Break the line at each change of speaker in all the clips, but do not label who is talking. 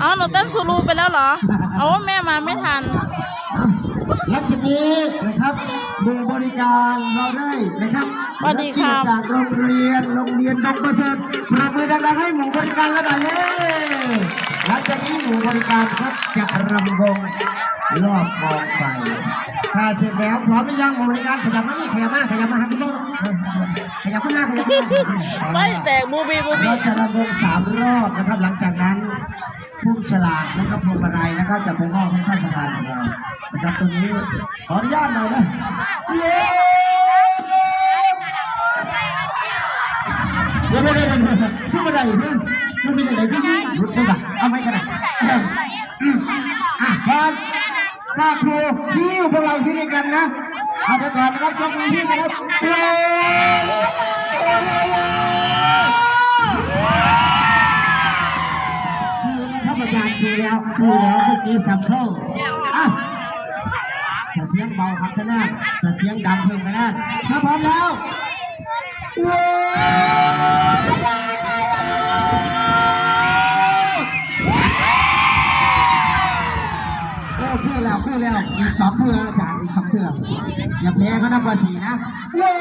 เอาหนูเต้นซูรูไปแล้วเหรอเอาว่าแม่มาไม่ทัน
หลังจากนี้นะครับหมู่บริการเราได้นะครับ
สวัสดีครับ
จากโรงเรียนโรงเรียนดงประเสริฐปรบมือดังๆให้หมู่บริการแล้วหน่อยเลยหลังจากนี้หมู่บริการครับจะรำวงรอบกองไฟ ถ้าเสร็จแล้วพร้อมหรือยังหมู่บริการขยับมานี่ขยับมาขยับมาหาพี่โน้ตขยับขึ้นหน้าขยับขึ้นหน้า
ไม่แตกบูบีบูบี
เราจะรำวงสามรอบนะครับ หลังจากนั้นผู้ฉลากแล้วก็พวงมาลัยแล้วก็จะไปมอบให้ท่านประธานของเรานะครับตรงนี้ขออนุญาตหน่อยนะเดี๋ยวเดี๋ยวเดี๋ยวเดี๋ยวขึ้นมาได้เพื่อนขึ้นมาได้ขึ้นรุดไปก่อนเอาไม่กันนะอะพร้อม ถ้าครูพี่พวกเราที่ด้วกันนะเอาไปก่อนนะครับยกมือพี่นะครับเย้คือแล้วครับอาจารย์คือแล้วคือแล้วสกีสัมโพอะเสียงเบาครับข้าน้าถ้าเสียงดังเพิ่มข้างหน้ถ้าพร้อมแล้วเว้ แล้วอีกสองเพื่ออาจารย์อีกสองเพื่ออย่าแพ้เขานะกว่าสี่นะเว้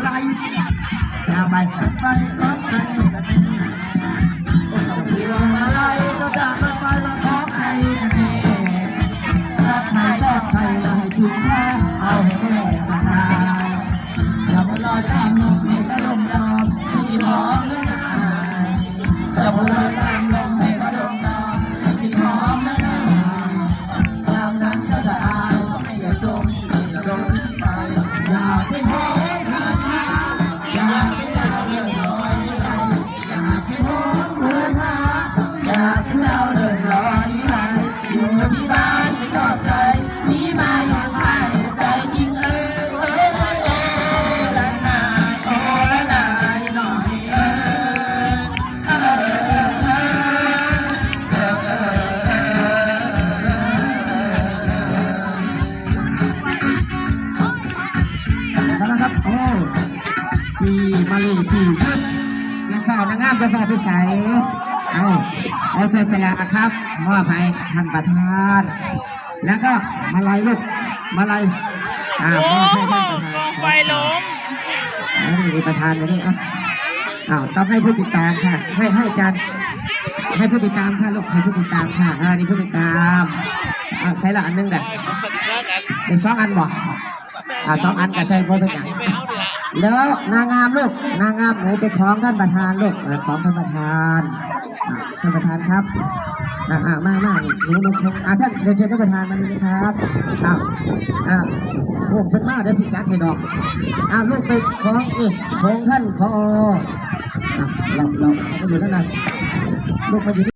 ไล่อย่าไปกันไปก็ไป มาลีปีครับนางสาวนางงามจะฝากไปใส่เอาเอาเชิญสละครับมอบให้ท่านประธาน แล้วก็มาลัยลูกมาลัยอ่า
โอ้
มอบให้
โห
ท่านประธาน
กองไฟล้ม
เอานี่ประธานเลยนี่เอาอ้าวต้องให้ผู้ติดตามค่ะ ให้ให้อาจารย์ให้ผู้ติดตามค่ะลูกให้ผู้ติดตามค่ะอ่านี่ผู้ติดตามอ่าใช้ละอันนึงเด็ดใส่สองอันบอกอ่าสองอันกับใส่โบเป็นอย่าง แล้วนางงามลูก นางงามหนูไปคล้องท่านประธานลูกเออคล้องท่านประธานท่านประธานครับอ่าอ่ามามานี่หนูมาคล้องอ่าท่านเดี๋ยวเชิญท่านประธานมาเลยนะครับอ้าอ้าวโค้งเป็นมากเดี๋ยวสิจัดให้ดอกอ้าลูกไปคล้องนี่คล้องท่านพออะเราเราเราอยู่ด้านในลูกมาอยู่